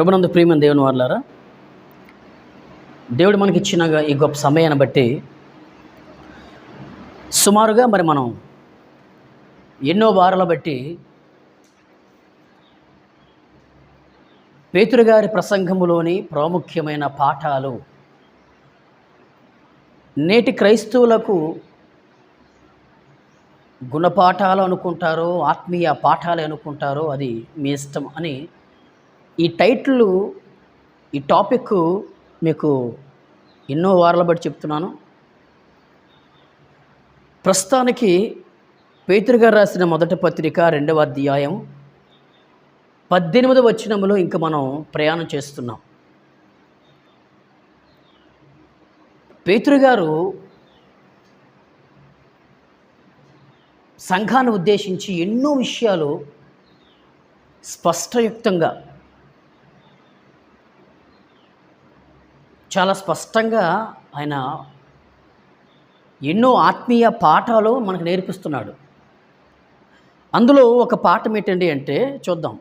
ప్రభునందు ప్రియమైన దేవుని వాళ్ళారా దేవుడు మనకి ఇచ్చిన ఈ గొప్ప సమయాన్ని బట్టి సుమారుగా మరి మనం ఎన్నో వారాల బట్టి పేతురుగారి ప్రసంగంలోని ప్రసంగములోని ప్రాముఖ్యమైన పాఠాలు నేటి క్రైస్తవులకు గుణపాఠాలు అనుకుంటారో ఆత్మీయ పాఠాలు అనుకుంటారో అది మీ ఇష్టం అని ఈ టైటిల్ ఈ టాపిక్ మీకు ఎన్నో వారాల బట్టి చెప్తున్నాను. ప్రస్తుతానికి పేతురు గారు రాసిన మొదటి పత్రిక రెండవ అధ్యాయం పద్దెనిమిదవ వచ్చినములో ఇంక మనం ప్రయాణం చేస్తున్నాం. పేతురు గారు సంఘాన్ని ఉద్దేశించి ఎన్నో విషయాలు స్పష్టయుక్తంగా చాలా స్పష్టంగా ఆయన ఎన్నో ఆత్మీయ పాఠాలు మనకు నేర్పిస్తున్నాడు. అందులో ఒక పాఠం ఏంటండి అంటే చూద్దాం.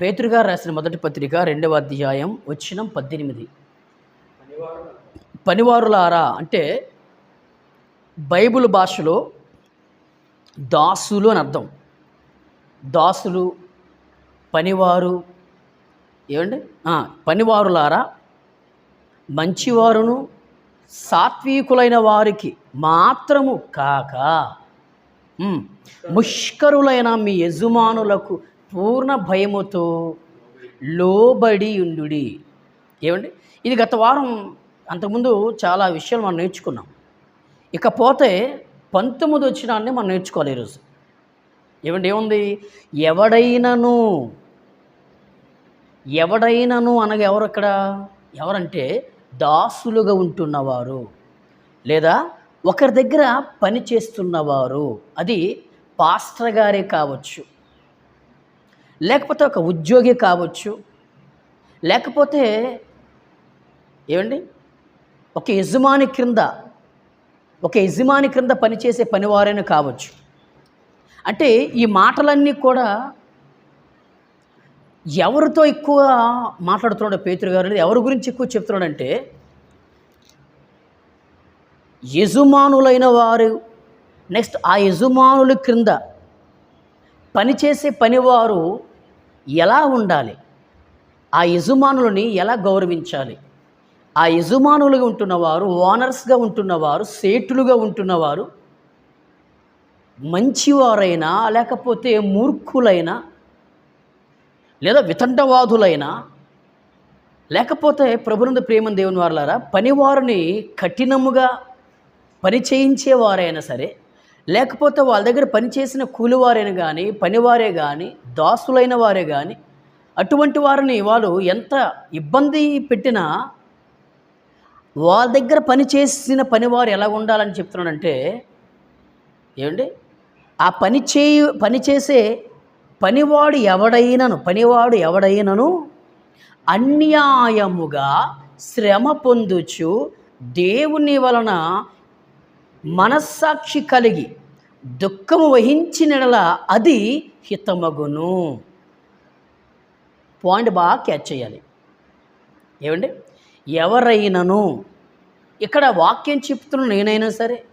పేతురుగారు రాసిన మొదటి పత్రిక రెండవ అధ్యాయం వచ్చినం పద్దెనిమిది. పనివారులారా అంటే బైబిల్ భాషలో దాసులు అని అర్థం. దాసులు పనివారు ఏమండి? పనివారులారా మంచివారును సాత్వికులైన వారికి మాత్రము కాక ముష్కరులైన మీ యజమానులకు పూర్ణ భయముతో లోబడి ఉండుడి. ఏమండి? ఇది గత వారం అంతకుముందు చాలా విషయాలు మనం నేర్చుకున్నాం. ఇకపోతే పంతొమ్మిది వచ్చినాన్ని మనం నేర్చుకోవాలి ఈరోజు. ఏమండి ఏముంది? ఎవడైనను ఎవడైనను అనగా ఎవరు అక్కడ? ఎవరంటే దాసులుగా ఉంటున్నవారు లేదా ఒకరి దగ్గర పని చేస్తున్నవారు. అది పాస్టర్ గారే కావచ్చు లేకపోతే ఒక ఉద్యోగి కావచ్చు లేకపోతే ఏమండి? ఒక యజమాని క్రింద ఒక యజమాని క్రింద పనిచేసే పనివారైనా కావచ్చు. అంటే ఈ మాటలన్నీ కూడా ఎవరితో ఎక్కువ మాట్లాడుతున్నాడు పేతురు గారు అనేది ఎవరి గురించి ఎక్కువ చెప్తున్నాడంటే యజమానులైన వారు నెక్స్ట్ ఆ యజమానుల క్రింద పనిచేసే పనివారు ఎలా ఉండాలి? ఆ యజమానులని ఎలా గౌరవించాలి? ఆ యజమానులుగా ఉంటున్నవారు ఓనర్స్గా ఉంటున్నవారు సేటులుగా ఉంటున్నవారు మంచివారైనా లేకపోతే మూర్ఖులైనా లేదా వితండవాదులైనా లేకపోతే ప్రభునందు ప్రేమ దేవుని వారులారా పనివారిని కఠినముగా పని చేయించేవారైనా సరే లేకపోతే వాళ్ళ దగ్గర పనిచేసిన కూలివారైనా కానీ పనివారే కానీ దాసులైన వారే కానీ అటువంటి వారిని వాళ్ళు ఎంత ఇబ్బంది పెట్టినా వాళ్ళ దగ్గర పని చేసిన పనివారు ఎలా ఉండాలని చెప్తున్నాడంటే ఏమండి? ఆ పని చేయు పని చేసే పనివాడు ఎవడైనను పనివాడు ఎవడైనను అన్యాయముగా శ్రమ పొందుచు దేవుని వలన మనస్సాక్షి కలిగి దుఃఖము వహించినడల అది హితమగును. పాయింట్ బాగా క్యాచ్ చేయాలి. ఏమండి? ఎవరైనను ఇక్కడ వాక్యం చెప్తున్న నేనైనా సరే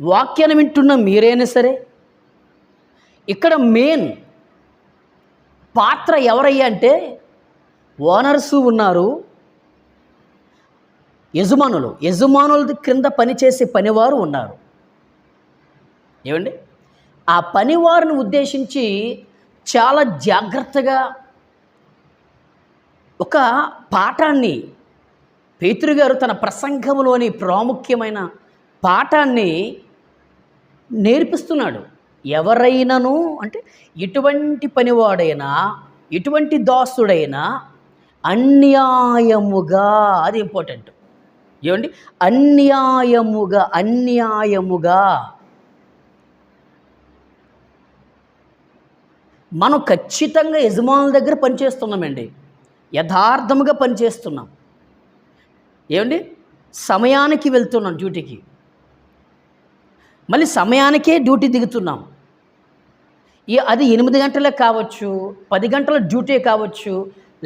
వాక్యాన్ని వింటున్న మీరైనా సరే ఇక్కడ మెయిన్ పాత్ర ఎవరయ్యా అంటే ఓనర్సు ఉన్నారు. యజమానులు. యజమానుల క్రింద పనిచేసే పనివారు ఉన్నారు. ఏమండి? ఆ పనివారిని ఉద్దేశించి చాలా జాగ్రత్తగా ఒక పాఠాన్ని పేతురు గారు తన ప్రసంగంలోని ప్రాముఖ్యమైన పాఠాన్ని నేర్పిస్తున్నాడు. ఎవరైనను అంటే ఎటువంటి పనివాడైనా ఎటువంటి దాసుడైనా అన్యాయముగా అది ఇంపార్టెంట్ ఏమండి? అన్యాయముగా అన్యాయముగా మనం ఖచ్చితంగా యజమానుల దగ్గర పనిచేస్తున్నామండి. యథార్థముగా పనిచేస్తున్నాం. ఏమండి? సమయానికి వెళ్తున్నాం డ్యూటీకి. మళ్ళీ సమయానికే డ్యూటీ దిగుతున్నాం. ఈ అది ఎనిమిది గంటలే కావచ్చు పది గంటల డ్యూటీ కావచ్చు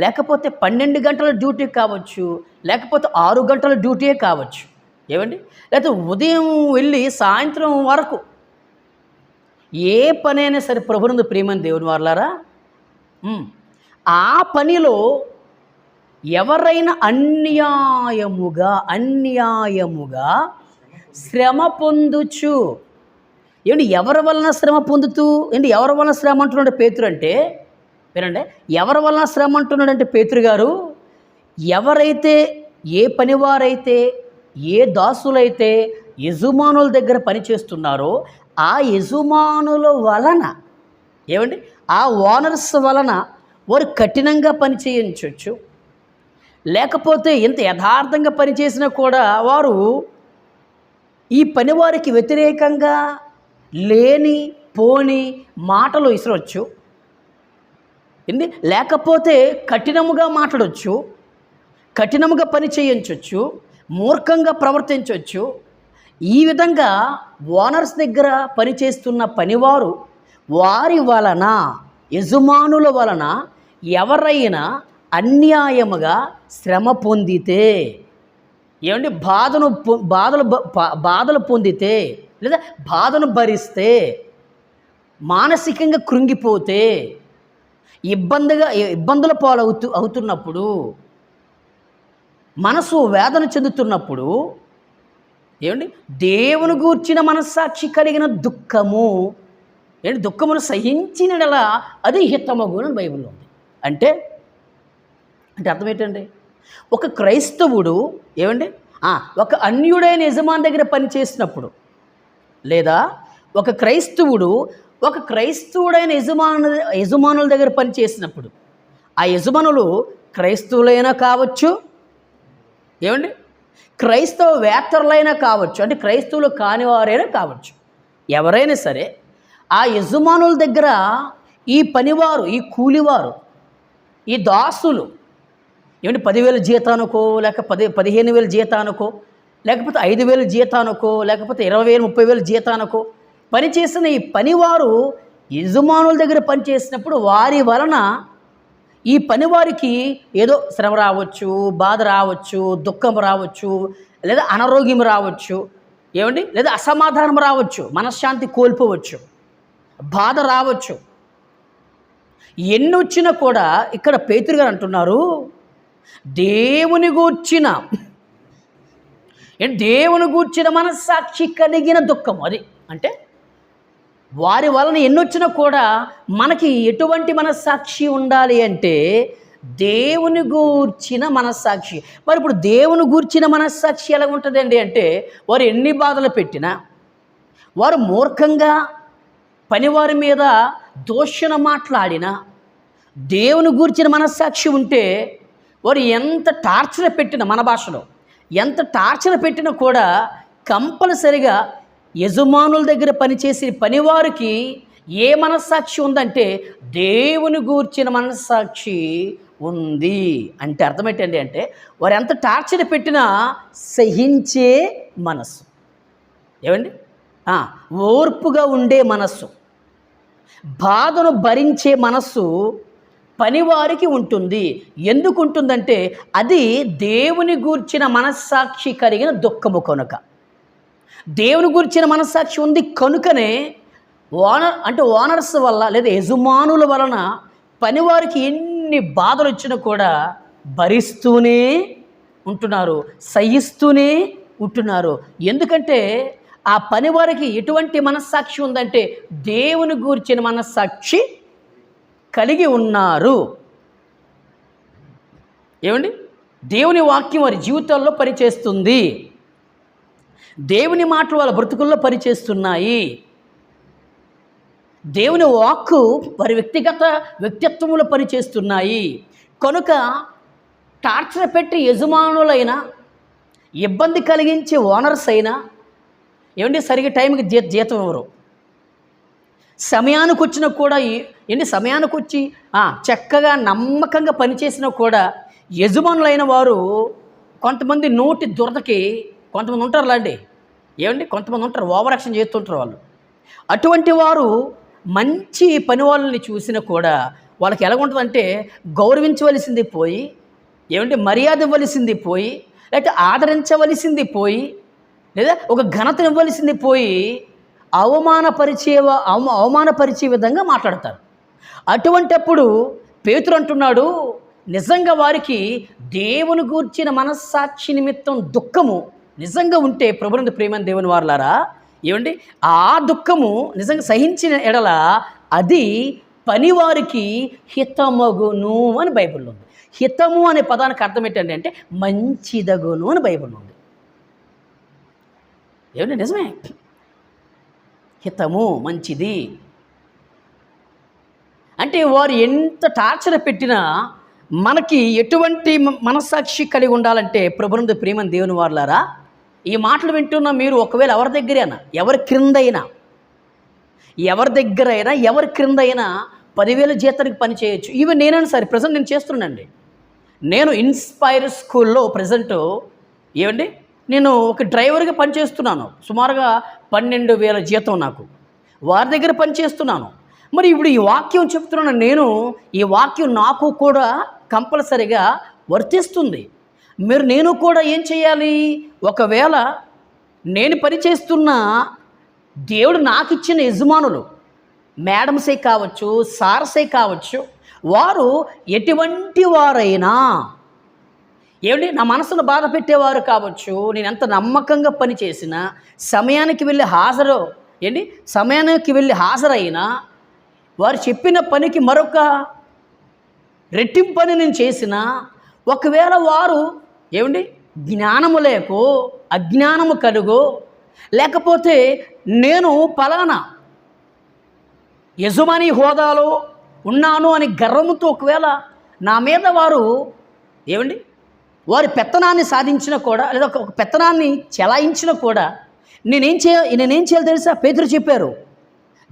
లేకపోతే పన్నెండు గంటల డ్యూటీ కావచ్చు లేకపోతే ఆరు గంటల డ్యూటీయే కావచ్చు. ఏమండి? లేకపోతే ఉదయం వెళ్ళి సాయంత్రం వరకు ఏ పనైనా సరే ప్రభునందు ప్రేమని దేవుని వాళ్ళారా ఆ పనిలో ఎవరైనా అన్యాయముగా అన్యాయముగా శ్రమ పొందుచు. ఏంటి ఎవరి వలన శ్రమ పొందుతూ? ఏంటి ఎవరి వలన శ్రమ అంటున్నాడు పేతురు అంటే? వినండి ఎవరి వలన శ్రమ అంటున్నాడంటే పేతురు గారు? ఎవరైతే ఏ పనివారైతే ఏ దాసులైతే యజమానుల దగ్గర పనిచేస్తున్నారో ఆ యజమానుల వలన ఏమండి ఆ ఓనర్స్ వలన వారు కఠినంగా పని చేయించవచ్చు లేకపోతే ఎంత యథార్థంగా పనిచేసినా కూడా వారు ఈ పనివారికి వ్యతిరేకంగా లేని పోని మాటలు ఇసరవచ్చు ఏంది లేకపోతే కఠినముగా మాట్లాడవచ్చు కఠినముగా పని చేయించవచ్చు మూర్ఖంగా ప్రవర్తించవచ్చు ఈ విధంగా ఓనర్స్ దగ్గర పనిచేస్తున్న పనివారు వారి వలన యజమానుల వలన ఎవరైనా అన్యాయముగా శ్రమ పొందితే ఏమండి? బాధను బాధలు బాధలు పొందితే లేదా బాధను భరిస్తే మానసికంగా కృంగిపోతే ఇబ్బందిగా ఇబ్బందుల పాలవుతూ అవుతున్నప్పుడు మనసు వేదన చెందుతున్నప్పుడు ఏమండి? దేవుని గూర్చిన మనస్సాక్షి కలిగిన దుఃఖము ఏంటి దుఃఖమును సహించిన అది హితమగును బైబిల్లో ఉంది. అంటే అంటే అర్థం ఏంటండి? ఒక క్రైస్తవుడు ఏమండి? ఒక అన్యుడైన యజమాని దగ్గర పనిచేసినప్పుడు లేదా ఒక క్రైస్తవుడు ఒక క్రైస్తవుడైన యజమాను యజమానుల దగ్గర పనిచేసినప్పుడు ఆ యజమానులు క్రైస్తవులైనా కావచ్చు ఏమండి? క్రైస్తవ వేత్తరులైనా కావచ్చు అంటే క్రైస్తవులు కానివారైనా కావచ్చు. ఎవరైనా సరే ఆ యజమానుల దగ్గర ఈ పనివారు ఈ కూలివారు ఈ దాసులు ఏమంటే పదివేల జీతానుకో లేక పది పదిహేను వేల జీతానుకో లేకపోతే ఐదు వేల జీతానుకో లేకపోతే ఇరవై వేలు ముప్పై వేల జీతానుకో పనిచేసిన ఈ పనివారు యజమానుల దగ్గర పనిచేసినప్పుడు వారి వలన ఈ పనివారికి ఏదో శ్రమ రావచ్చు బాధ రావచ్చు దుఃఖం రావచ్చు లేదా అనారోగ్యం రావచ్చు. ఏమండి? లేదా అసమాధానం రావచ్చు మనశ్శాంతి కోల్పోవచ్చు బాధ రావచ్చు. ఎన్ని వచ్చినా కూడా ఇక్కడ పేతురు గారు అంటున్నారు దేవుని గూర్చిన దేవుని గూర్చిన మనస్సాక్షి కలిగిన దుఃఖం అది. అంటే వారి వలన ఎన్నొచ్చినా కూడా మనకి ఎటువంటి మనస్సాక్షి ఉండాలి అంటే దేవుని గూర్చిన మనస్సాక్షి. మరి ఇప్పుడు దేవుని గూర్చిన మనస్సాక్షి ఎలా ఉంటుందండి అంటే వారు ఎన్ని బాధలు పెట్టినా వారు మూర్ఖంగా పనివారి మీద దోషణ మాట్లాడినా దేవుని గూర్చిన మనస్సాక్షి ఉంటే వారు ఎంత టార్చర్ పెట్టిన మన భాషలో ఎంత టార్చర్ పెట్టినా కూడా కంపల్సరిగా యజమానుల దగ్గర పనిచేసే పనివారికి ఏ మనస్సాక్షి ఉందంటే దేవుని గూర్చిన మనస్సాక్షి ఉంది అంటే అర్థమేంటండి అంటే వారు ఎంత టార్చర్ పెట్టినా సహించే మనస్సు. ఏమండి? ఓర్పుగా ఉండే మనస్సు. బాధను భరించే మనస్సు పనివారికి ఉంటుంది. ఎందుకు ఉంటుందంటే అది దేవుని గూర్చిన మనస్సాక్షి కలిగిన దుఃఖము కనుక. దేవుని గూర్చిన మనస్సాక్షి ఉంది కనుకనే ఓనర్ అంటే ఓనర్స్ వల్ల లేదా యజమానుల వలన పనివారికి ఎన్ని బాధలు వచ్చినా కూడా భరిస్తూనే ఉంటున్నారు సహిస్తూనే ఉంటున్నారు. ఎందుకంటే ఆ పనివారికి ఎటువంటి మనస్సాక్షి ఉందంటే దేవుని గూర్చిన మనస్సాక్షి కలిగి ఉన్నారు. ఏమండి? దేవుని వాక్యం వారి జీవితాల్లో పనిచేస్తుంది. దేవుని మాటలు వాళ్ళ బ్రతుకుల్లో పనిచేస్తున్నాయి. దేవుని వాక్కు వారి వ్యక్తిగత వ్యక్తిత్వంలో పనిచేస్తున్నాయి. కనుక టార్చర్ పెట్టి యజమానులైన ఇబ్బంది కలిగించే ఓనర్స్ అయినా ఏమండి? సరిగ్గా టైంకి జీ జీతం ఇవ్వరు. సమయానికి వచ్చినా కూడా ఏంటి సమయానికి వచ్చి చక్కగా నమ్మకంగా పనిచేసినా కూడా యజమానులైన వారు కొంతమంది నోటి దురదకి కొంతమంది ఉంటారు లాంటి ఏమండి? కొంతమంది ఉంటారు ఓవర్ యాక్షన్ చేస్తుంటారు వాళ్ళు. అటువంటి వారు మంచి పని వాళ్ళని చూసినా కూడా వాళ్ళకి ఎలా ఉంటుందంటే గౌరవించవలసింది పోయి ఏమంటే మర్యాద ఇవ్వవలసింది పోయి లేకపోతే ఆదరించవలసింది పోయి లేదా ఒక ఘనత ఇవ్వవలసింది పోయి అవమానపరిచే అవమానపరిచే విధంగా మాట్లాడతారు. అటువంటప్పుడు పేతురు అంటున్నాడు నిజంగా వారికి దేవుని గూర్చిన మనస్సాక్షి నిమిత్తం దుఃఖము నిజంగా ఉంటే ప్రభునందు ప్రేమని దేవుని వారులారా ఏమండి? ఆ దుఃఖము నిజంగా సహించిన ఎడల అది పనివారికి హితమగును అని బైబిల్లో ఉంది. హితము అనే పదానికి అర్థం ఏంటంటే అంటే మంచిదగును అని బైబిల్లో ఉంది. ఏమండి? నిజమే. హితము మంచిది. అంటే వారు ఎంత టార్చర్ పెట్టినా మనకి ఎటువంటి మనస్సాక్షి కలిగి ఉండాలంటే ప్రభునందు ప్రేమని దేవుని వారులారా ఈ మాటలు వింటున్న మీరు ఒకవేళ ఎవరి దగ్గరైనా ఎవరి క్రిందైనా ఎవరి దగ్గర అయినా ఎవరి క్రింద అయినా పదివేల జీతానికి పని చేయొచ్చు. ఇవి నేనైనా సరే ప్రజెంట్ నేను చేస్తున్నానండి. నేను ఇన్స్పైర్ స్కూల్లో ప్రజెంట్ ఏమండి నేను ఒక డ్రైవర్గా పనిచేస్తున్నాను. సుమారుగా పన్నెండు వేల జీతం నాకు. వారి దగ్గర పనిచేస్తున్నాను. మరి ఇప్పుడు ఈ వాక్యం చెప్తున్నాను నేను ఈ వాక్యం నాకు కూడా కంపల్సరిగా వర్తిస్తుంది. మీరు నేను కూడా ఏం చేయాలి? ఒకవేళ నేను పనిచేస్తున్న దేవుడు నాకు ఇచ్చిన యజమానులు మేడమ్సే కావచ్చు సార్సే కావచ్చు వారు ఎటువంటి వారైనా ఏమిటి నా మనసును బాధ పెట్టేవారు కావచ్చు. నేను ఎంత నమ్మకంగా పని చేసినా సమయానికి వెళ్ళి హాజరు ఏంటి? సమయానికి వెళ్ళి హాజరైనా వారు చెప్పిన పనికి మరొక రెట్టింపు పని నేను చేసిన ఒకవేళ వారు ఏమిటి జ్ఞానము లేకో అజ్ఞానము కలుగో లేకపోతే నేను పలానా యజమాని హోదాలో ఉన్నాను అని గర్వముతో ఒకవేళ నా మీద వారు ఏమండి? వారి పెత్తనాన్ని సాధించిన కూడా లేదా ఒక పెత్తనాన్ని చెలాయించిన కూడా నేనేం చేయ నేనేం చేయాలి తెలుసా? పేదరు చెప్పారు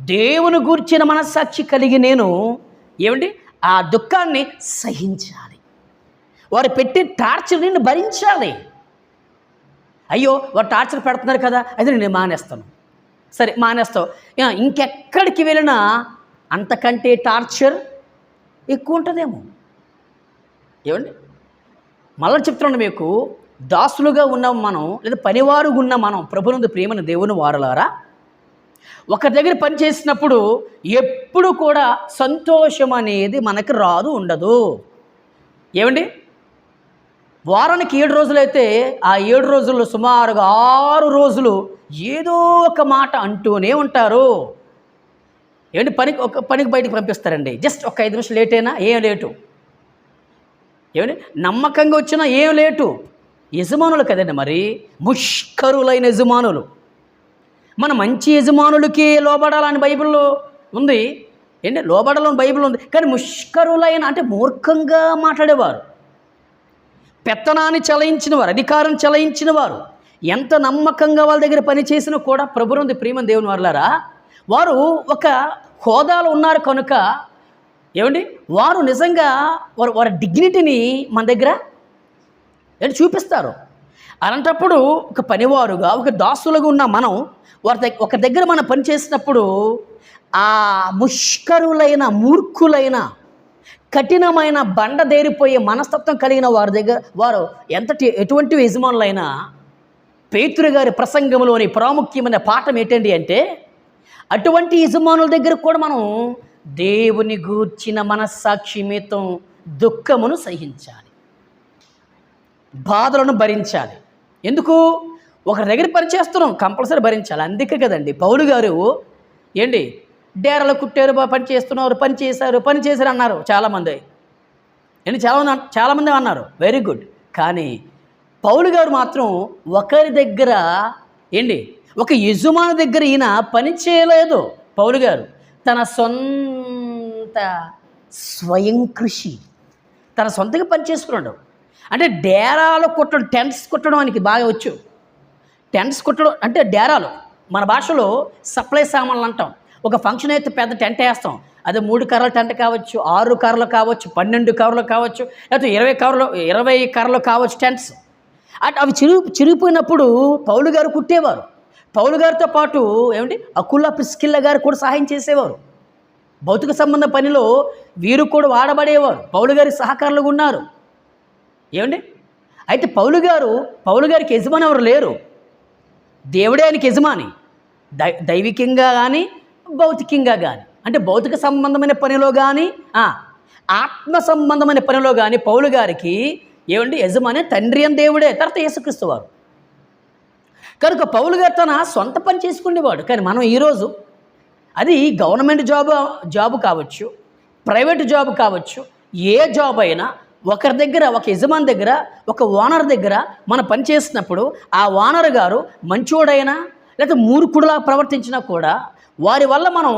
దేవుని గూర్చిన మనస్సాక్షి కలిగి నేను ఏమండి? ఆ దుఃఖాన్ని సహించాలి. వారు పెట్టి టార్చర్ నేను భరించాలి. అయ్యో వారు టార్చర్ పెడుతున్నారు కదా అయితే నేను మానేస్తాను. సరే మానేస్తావు. ఇంకెక్కడికి వెళ్ళినా అంతకంటే టార్చర్ ఎక్కువ ఉంటుందేమో. ఏమండి? మళ్ళీ చెప్తున్నాను మీకు దాసులుగా ఉన్న మనం లేదా పనివారుగా ఉన్న మనం ప్రభునందు ప్రేమను దేవుని వారలారా? ఒక దగ్గర పని చేసినప్పుడు ఎప్పుడు కూడా సంతోషం అనేది మనకు రాదు ఉండదు. ఏమండి? వారానికి ఏడు రోజులైతే ఆ ఏడు రోజుల్లో సుమారుగా ఆరు రోజులు ఏదో ఒక మాట అంటూనే ఉంటారు. ఏమండి? పనికి ఒక పనికి బయటకు పంపిస్తారండి. జస్ట్ ఒక ఐదు నిమిషం లేట్ అయినా ఏం లేటు. ఏమని నమ్మకంగా వచ్చినా ఏం లేటు? యజమానులు కదండి మరి. ముష్కరులైన యజమానులు. మన మంచి యజమానులకి లోబడాలని బైబిల్లో ఉంది. ఏంటి? లోబడాలని బైబిల్ ఉంది. కానీ ముష్కరులైన అంటే మూర్ఖంగా మాట్లాడేవారు. పెత్తనాన్ని చలయించిన వారు అధికారం చలయించిన వారు ఎంత నమ్మకంగా వాళ్ళ దగ్గర పనిచేసినా కూడా ప్రభురంది ప్రేమ దేవుని వారులారా వారు ఒక హోదాలో ఉన్నారు కనుక ఏమండి? వారు నిజంగా వారు వారి డిగ్నిటీని మన దగ్గర ఏంటి చూపిస్తారు. అలాంటప్పుడు ఒక పనివారుగా ఒక దాసులుగా ఉన్న మనం వారి దగ్గ ఒక దగ్గర మనం పని చేసినప్పుడు ఆ ముష్కరులైన మూర్ఖులైన కఠినమైన బండదేరిపోయే మనస్తత్వం కలిగిన వారి దగ్గర వారు ఎంతటి ఎటువంటి యజమానులైనా పేతురు గారి ప్రసంగంలోని ప్రాముఖ్యమైన పాఠం ఏంటండి అంటే అటువంటి యజమానుల దగ్గర కూడా మనం దేవుని గూర్చిన మనస్సాక్షి మితం దుఃఖమును సహించాలి. బాధలను భరించాలి. ఎందుకు? ఒకరి దగ్గర పనిచేస్తున్నాం కంపల్సరీ భరించాలి. అందుకే కదండి పౌలు గారు ఏంటి డేరలు కుట్టారు పని చేస్తున్నారు పని చేశారు పని చేశారు అన్నారు చాలామంది. ఏంటి చాలామంది చాలామంది అన్నారు. వెరీ గుడ్ కానీ పౌలు గారు మాత్రం ఒకరి దగ్గర ఏంటి ఒక యజమాని దగ్గర ఈయన పని చేయలేదు పౌలు గారు. తన సొంత స్వయం కృషి. తన సొంతంగా పనిచేసుకున్నాడు అంటే డేరాలు కుట్టడం టెంట్స్ కుట్టడం ఆయనకి బాగా వచ్చు. టెంట్స్ కుట్టడం అంటే డేరాలు. మన భాషలో సప్లై సామాన్లు అంటాం. ఒక ఫంక్షన్ అయితే పెద్ద టెంట్ వేస్తాం. అదే మూడు కర్రల టెంట్ కావచ్చు ఆరు కర్రలు కావచ్చు పన్నెండు కర్రలు కావచ్చు లేకపోతే ఇరవై కర్రలు ఇరవై కర్రలు కావచ్చు టెంట్స్. అట్ అవి చిరు చిరిగిపోయినప్పుడు పౌలు గారు కుట్టేవారు. పౌలు గారితో పాటు ఏమిటి అకుల్లా ప్రిస్కిల్ల గారు కూడా సహాయం చేసేవారు. భౌతిక సంబంధ పనిలో వీరు కూడా వాడబడేవారు. పౌలు గారి సహకారులుగా ఉన్నారు. ఏమండి? అయితే పౌలు గారు పౌలు గారికి యజమాని ఎవరు లేరు. దేవుడే ఆయనకి యజమాని. దై దైవికంగా కానీ భౌతికంగా కానీ అంటే భౌతిక సంబంధమైన పనిలో కానీ ఆత్మ సంబంధమైన పనిలో కానీ పౌలు గారికి ఏమండి? యజమాని తండ్రి అని దేవుడే తర్వాత యేసుక్రీస్తు వారు. కనుక పౌలు గారు తన సొంత పని చేసుకునేవాడు. కానీ మనం ఈరోజు అది గవర్నమెంట్ జాబ్ జాబ్ కావచ్చు ప్రైవేట్ జాబ్ కావచ్చు ఏ జాబ్ అయినా ఒకరి దగ్గర ఒక యజమాని దగ్గర ఒక ఓనర్ దగ్గర మనం పని చేసినప్పుడు ఆ ఓనర్ గారు మంచోడైనా లేకపోతే మూర్ఖుడులా ప్రవర్తించినా కూడా వారి వల్ల మనం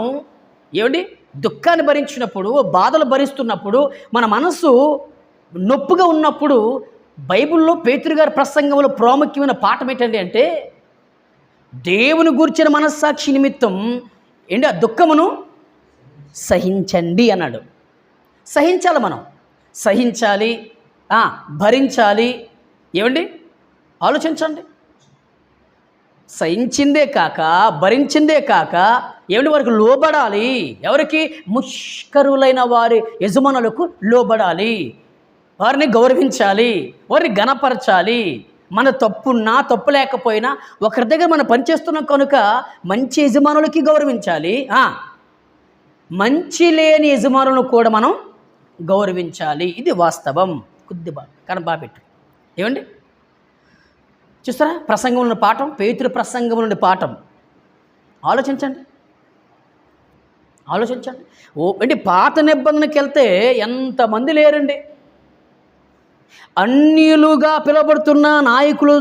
ఏమండి? దుఃఖాన్ని భరించినప్పుడు బాధలు భరిస్తున్నప్పుడు మన మనసు నొప్పుగా ఉన్నప్పుడు బైబిల్లో పేతురుగారి ప్రసంగంలో ప్రాముఖ్యమైన పాఠం ఏంటండి అంటే దేవుని గూర్చిన మనస్సాక్షి నిమిత్తం ఏంటి ఆ దుఃఖమును సహించండి అన్నాడు. సహించాలి మనం. సహించాలి భరించాలి. ఏమండి? ఆలోచించండి. సహించిందే కాక భరించిందే కాక ఏమిటి వారికి లోబడాలి? ఎవరికి? ముష్కరులైన వారి యజమానులకు లోబడాలి. వారిని గౌరవించాలి వారిని గణపరచాలి మన తప్పున్నా తప్పు లేకపోయినా ఒకరి దగ్గర మనం పనిచేస్తున్నాం కనుక మంచి యజమానులకి గౌరవించాలి. మంచి లేని యజమానులను కూడా మనం గౌరవించాలి. ఇది వాస్తవం. కొద్దిగా కానీ బాబెట్టు ఏమండి? చూస్తారా? ప్రసంగం పాఠం పేతురు ప్రసంగంలోని నుండి పాఠం. ఆలోచించండి. ఆలోచించండి. ఓ అంటే పాత నిబంధనకి వెళ్తే ఎంతమంది లేరండి? అన్యులుగా పిలువబడుతున్న నాయకులు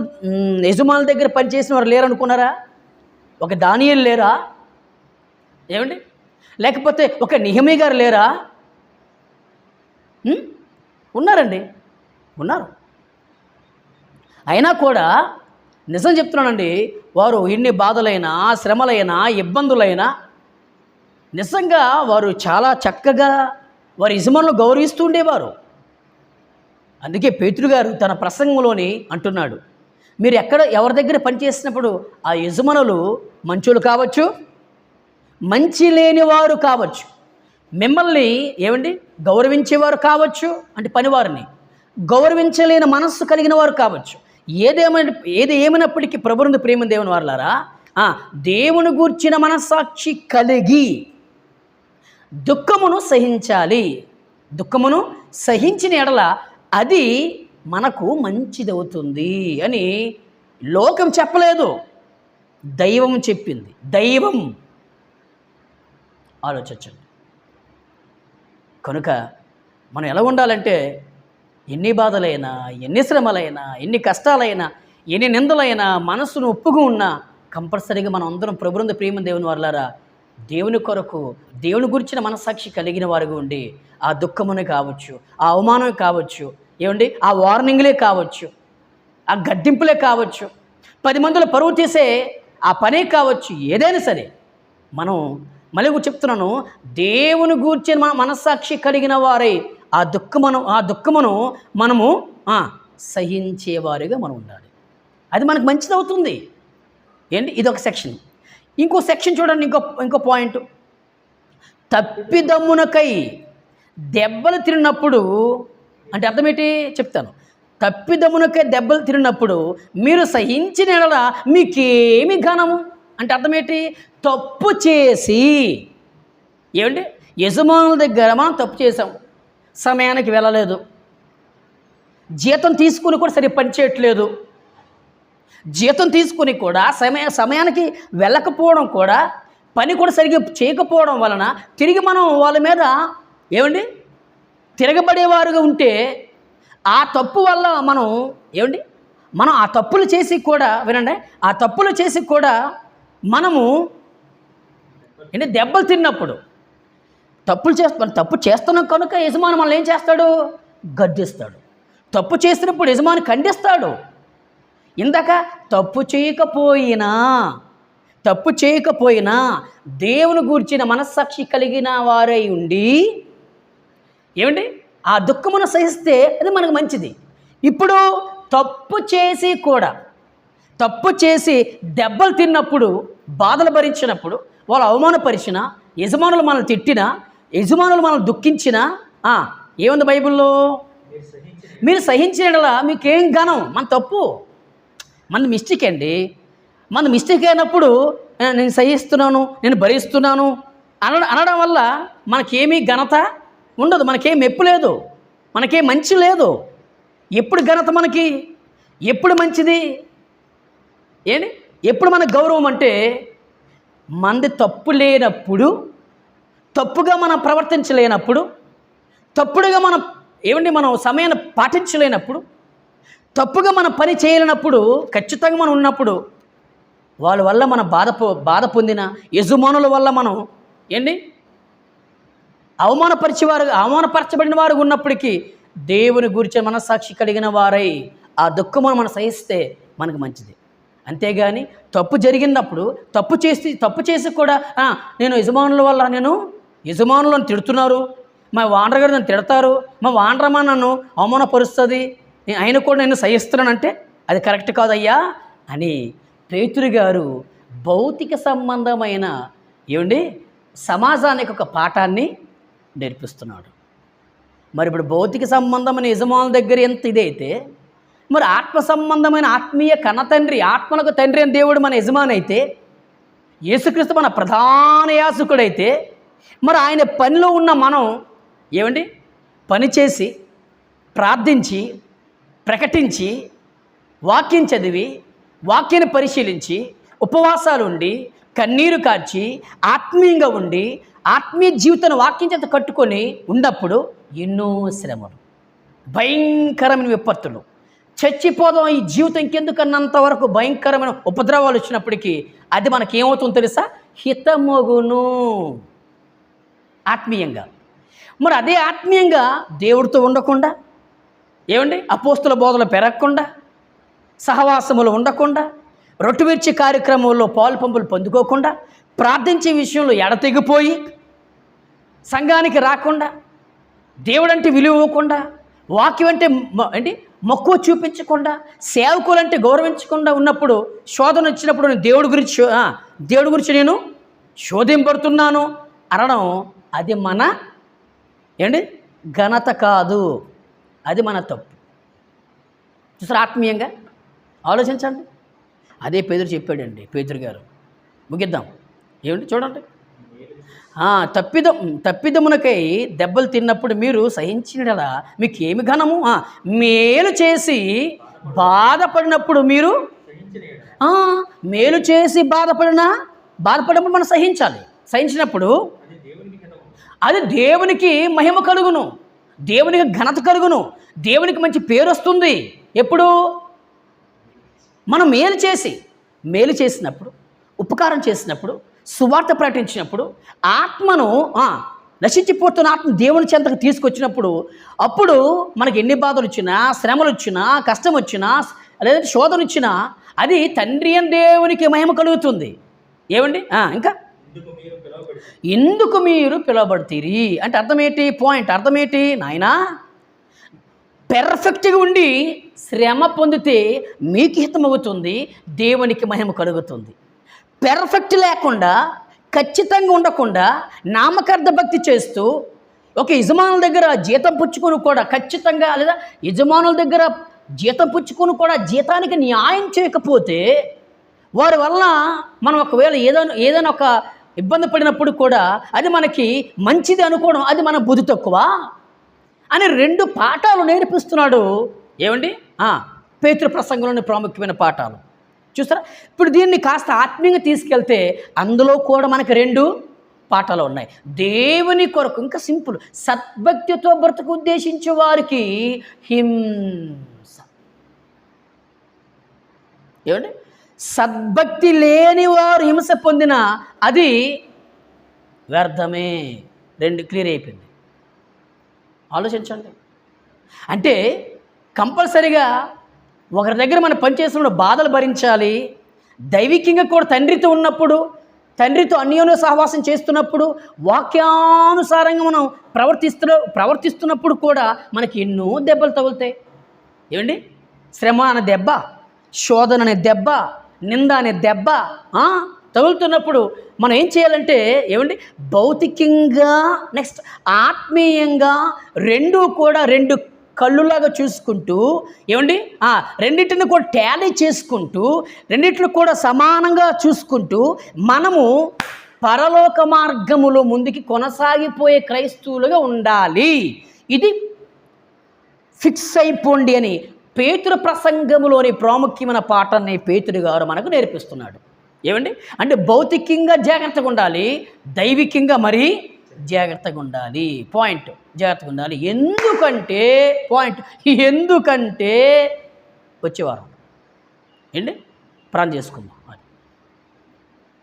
యజమానుల దగ్గర పనిచేసిన వారు లేరనుకున్నారా ఒక దానియలు లేరా? ఏమండి? లేకపోతే ఒక నిహమి గారు లేరా? ఉన్నారండి. ఉన్నారు. అయినా కూడా నిజం చెప్తున్నానండి వారు ఎన్ని బాధలైనా శ్రమలైనా ఇబ్బందులైనా నిజంగా వారు చాలా చక్కగా వారి యజమానులు గౌరవిస్తూ ఉండేవారు. అందుకే పేతురు గారు తన ప్రసంగంలోని అంటున్నాడు మీరు ఎక్కడ ఎవరి దగ్గర పనిచేసినప్పుడు ఆ యజమానులు మంచోళ్ళు కావచ్చు? మంచి లేని వారు కావచ్చు. మిమ్మల్ని ఏమండి? గౌరవించేవారు కావచ్చు అంటే పనివారిని. గౌరవించలేని మనస్సు కలిగిన వారు కావచ్చు. ఏదేమైనా ఏది ఏమైనప్పటికీ ప్రభుత్వ ప్రేమ దేవుని వారులారా దేవుని గూర్చిన మనస్సాక్షి కలిగి దుఃఖమును సహించాలి. దుఃఖమును సహించిన ఎడల అది మనకు మంచిదవుతుంది అని లోకం చెప్పలేదు. దైవం చెప్పింది. దైవం! ఆలోచించండి. కనుక మనం ఎలా ఉండాలంటే ఎన్ని బాధలైనా ఎన్ని శ్రమలైనా ఎన్ని కష్టాలైనా ఎన్ని నిందలైనా మనసును ఒప్పుగా ఉన్నా కంపల్సరీగా మనం అందరం ప్రభుంద ప్రేమ దేవుని వారులారా దేవుని కొరకు దేవుని గురించిన మనసాక్షి కలిగిన వారుగా ఉండి ఆ దుఃఖమునే కావచ్చు ఆ అవమానం కావచ్చు ఏమండి? ఆ వార్నింగ్లే కావచ్చు ఆ గడ్డింపులే కావచ్చు పది మందులు పరువు తీసే ఆ పనే కావచ్చు ఏదైనా సరే. మనం మళ్ళీ చెప్తున్నాను దేవుని గూర్చి మన మనస్సాక్షి కలిగిన వారే. ఆ దుఃఖమును ఆ దుఃఖమును మనము సహించేవారిగా మనం ఉండాలి. అది మనకు మంచిది అవుతుంది ఏంటి? ఇదొక సెక్షన్. ఇంకో సెక్షన్ చూడండి ఇంకో ఇంకో పాయింట్. తప్పిదమ్మునకై దెబ్బలు తిరిగినప్పుడు అంటే అర్థం ఏంటి చెప్తాను తప్పిదమునకే దెబ్బలు తిరిగినప్పుడు మీరు సహించిన ఎడల మీకేమి ఘనము? అంటే అర్థం ఏంటి తప్పు చేసి. ఏమండి? యజమానుల దగ్గర మనం తప్పు చేసాం సమయానికి వెళ్ళలేదు. జీతం తీసుకుని కూడా సరి పని చేయట్లేదు. జీతం తీసుకుని కూడా సమయ సమయానికి వెళ్ళకపోవడం కూడా పని కూడా సరిగ్గా చేయకపోవడం వలన తిరిగి మనం వాళ్ళ మీద ఏమండి? తిరగబడేవారుగా ఉంటే ఆ తప్పు వల్ల మనం ఏమండి? మనం ఆ తప్పులు చేసి కూడా వినండి ఆ తప్పులు చేసి కూడా మనము ఏంటి? దెబ్బలు తిన్నప్పుడు తప్పులు చేస్తాం తప్పు చేస్తున్నాం కనుక యజమాని మనల్ని ఏం చేస్తాడు? గద్దిస్తాడు. తప్పు చేసినప్పుడు యజమాని ఖండిస్తాడు. ఇందాక తప్పు చేయకపోయినా తప్పు చేయకపోయినా దేవుని గూర్చిన మనస్సాక్షి కలిగిన వారై ఉండి ఏమండి? ఆ దుఃఖమును సహిస్తే అది మనకు మంచిది. ఇప్పుడు తప్పు చేసి కూడా తప్పు చేసి దెబ్బలు తిన్నప్పుడు బాధలు భరించినప్పుడు వాళ్ళు అవమానపరిచిన యజమానులు మనల్ని తిట్టినా యజమానులు మనల్ని దుఃఖించినా ఏముంది బైబిల్లో? మీరు సహించిన మీకేం ఘనం? మన తప్పు. మన మిస్టేక్ అండి. మన మిస్టేక్ అయినప్పుడు నేను సహిస్తున్నాను నేను భరిస్తున్నాను అనడం అనడం వల్ల మనకేమీ ఘనత ఉండదు. మనకేం మెప్పు లేదు. మనకేం మంచి లేదు. ఎప్పుడు ఘనత మనకి? ఎప్పుడు మంచిది? ఏంటి ఎప్పుడు మనకు గౌరవం అంటే మనది తప్పు లేనప్పుడు తప్పుగా మనం ప్రవర్తించలేనప్పుడు తప్పుడుగా మనం ఏమండి మనం సమయాన్ని పాటించలేనప్పుడు తప్పుగా మనం పని చేయలేనప్పుడు ఖచ్చితంగా మనం ఉన్నప్పుడు వాళ్ళ వల్ల మన బాధ పొ- బాధ పొందిన యజమానుల వల్ల మనం ఏంటి అవమానపరిచేవారు అవమానపరచబడిన వారు ఉన్నప్పటికీ దేవుని గురించి మనస్సాక్షి కలిగిన వారై ఆ దుఃఖమును మనం సహిస్తే మనకు మంచిది. అంతేగాని తప్పు జరిగినప్పుడు తప్పు చేసి తప్పు చేసి కూడా నేను యజమానుల వల్ల నేను యజమానులను తిడుతున్నారు మా వాండర్ గారు నన్ను తిడతారు మా వాండరమ్మ నన్ను అవమానపరుస్తుంది నేను ఆయన కూడా నేను సహిస్తున్నానంటే అది కరెక్ట్ కాదయ్యా అని పేతురు గారు భౌతిక సంబంధమైన ఏమండి? సమాజానికి ఒక పాఠాన్ని నేర్పిస్తున్నాడు. మరి ఇప్పుడు భౌతిక సంబంధమైన యజమానుల దగ్గర ఎంత ఇదైతే మరి ఆత్మ సంబంధమైన ఆత్మీయ కన్న ఆత్మలకు తండ్రి అని దేవుడు మన యజమాని అయితే యేసుక్రీస్తు మన ప్రధాన యాసుకుడైతే మరి ఆయన పనిలో ఉన్న మనం ఏమండి? పని చేసి ప్రార్థించి ప్రకటించి వాక్యం చదివి వాక్యాన్ని పరిశీలించి ఉపవాసాలు ఉండి కన్నీరు కార్చి ఆత్మీయంగా ఉండి ఆత్మీయ జీవితాన్ని వాక్యం చేత కట్టుకొని ఉన్నప్పుడు ఎన్నో శ్రమలు భయంకరమైన విపత్తులు. చచ్చిపోదాం ఈ జీవితం ఇంకెందుకన్నంత వరకు భయంకరమైన ఉపద్రవాలు వచ్చినప్పటికీ అది మనకి ఏమవుతుందో తెలుసా? హితమగును. ఆత్మీయంగా. మరి అదే ఆత్మీయంగా దేవుడితో ఉండకుండా ఏమండి? అపోస్తుల బోధలు పెరగకుండా సహవాసములు ఉండకుండా రొట్టువిర్చి కార్యక్రమంలో పాలు పంపులు పొందుకోకుండా ప్రార్థించే విషయంలో ఎడతెగిపోయి సంఘానికి రాకుండా దేవుడంటే విలువ ఇవ్వకుండా వాక్యం అంటే మ- ఏంటి? మక్కువ చూపించకుండా సేవకులంటే గౌరవించకుండా ఉన్నప్పుడు శోధన వచ్చినప్పుడు నేను దేవుడి గురించి దేవుడి గురించి నేను శోధింపడుతున్నాను అనడం అది మన ఏంటి? ఘనత కాదు. అది మన తప్పు. చూసారు ఆత్మీయంగా? ఆలోచించండి. అదే పేదరు చెప్పాడండి పేదరు గారు. ముగిద్దాం. ఏమిటి చూడండి. తప్పిదం తప్పిదమునకై దెబ్బలు తిన్నప్పుడు మీరు సహించినలా మీకు ఏమి ఘనము మేలు చేసి బాధపడినప్పుడు మీరు? మేలు చేసి బాధపడిన బాధపడినప్పుడు మనం సహించాలి. సహించినప్పుడు అది దేవునికి మహిమ కలుగును. దేవునికి ఘనత కలుగును. దేవునికి మంచి పేరు వస్తుంది. ఎప్పుడు? మనం మేలు చేసి మేలు చేసినప్పుడు ఉపకారం చేసినప్పుడు సువార్త ప్రకటించినప్పుడు ఆత్మను నశించిపోతున్న ఆత్మ దేవుని చెంతకు తీసుకొచ్చినప్పుడు అప్పుడు మనకి ఎన్ని బాధలు వచ్చినా శ్రమలు వచ్చినా కష్టం వచ్చినా లేదంటే శోధన వచ్చినా అది తండ్రి అని దేవునికి మహిమ కలుగుతుంది. ఏమండి? ఇంకా? ఎందుకు మీరు పిలువబడుతీరి? అంటే అర్థమేంటి? పాయింట్ అర్థమేంటి? నాయనా పెర్ఫెక్ట్గా ఉండి శ్రమ పొందితే మీకు హితమవుతుంది దేవునికి మహిమ కలుగుతుంది. పెర్ఫెక్ట్ లేకుండా ఖచ్చితంగా ఉండకుండా నామకార్థ భక్తి చేస్తూ ఒక యజమానుల దగ్గర జీతం పుచ్చుకొని కూడా ఖచ్చితంగా లేదా యజమానుల దగ్గర జీతం పుచ్చుకొని కూడా జీతానికి న్యాయం చేయకపోతే వారి వలన మనం ఒకవేళ ఏదైనా ఏదైనా ఒక ఇబ్బంది పడినప్పుడు కూడా అది మనకి మంచిది అనుకోవడం అది మన బుద్ధి తక్కువ? అని రెండు పాఠాలు నేర్పిస్తున్నాడు. ఏమండి? పేతృ ప్రసంగంలోని ప్రాముఖ్యమైన పాఠాలు. చూస్తారా? ఇప్పుడు దీన్ని కాస్త ఆత్మీయంగా తీసుకెళ్తే అందులో కూడా మనకి రెండు పాఠాలు ఉన్నాయి. దేవుని కొరకు ఇంకా సింపుల్ సద్భక్తితో బ్రతుకు ఉద్దేశించే వారికి హింస. ఏమండి? సద్భక్తి లేని వారు హింస పొందిన అది వ్యర్థమే. రెండు క్లియర్ అయిపోయింది. ఆలోచించండి. అంటే కంపల్సరిగా ఒకరి దగ్గర మనం పనిచేసినప్పుడు బాధలు భరించాలి. దైవికంగా కూడా తండ్రితో ఉన్నప్పుడు తండ్రితో అన్యోన్య సహవాసం చేస్తున్నప్పుడు వాక్యానుసారంగా మనం ప్రవర్తిస్తు ప్రవర్తిస్తున్నప్పుడు కూడా మనకి ఎన్నో దెబ్బలు తగులుతాయి. ఏమండి? శ్రమ అనే దెబ్బ శోధన అనే దెబ్బ నింద అనే దెబ్బ తగులుతున్నప్పుడు మనం ఏం చేయాలంటే ఏమండి? భౌతికంగా నెక్స్ట్ ఆత్మీయంగా రెండు కూడా రెండు కళ్ళులాగా చూసుకుంటూ ఏమండి? రెండింటిని కూడా టాలీ చేసుకుంటూ రెండింటిని కూడా సమానంగా చూసుకుంటూ మనము పరలోక మార్గములో ముందుకి కొనసాగిపోయే క్రైస్తవులుగా ఉండాలి. ఇది ఫిక్స్ అయిపోండి అని పేతురు ప్రసంగములోని ప్రాముఖ్యమైన పాఠాన్ని పేతుడు గారు మనకు నేర్పిస్తున్నాడు. ఏమండి? అంటే భౌతికంగా జాగ్రత్తగా ఉండాలి దైవికంగా మరి జాగ్రత్తగా ఉండాలి. పాయింట్. జాగ్రత్తగా ఉండాలి. ఎందుకంటే పాయింట్. ఎందుకంటే వచ్చేవారం ఏంటి? ప్రాణం చేసుకుందాం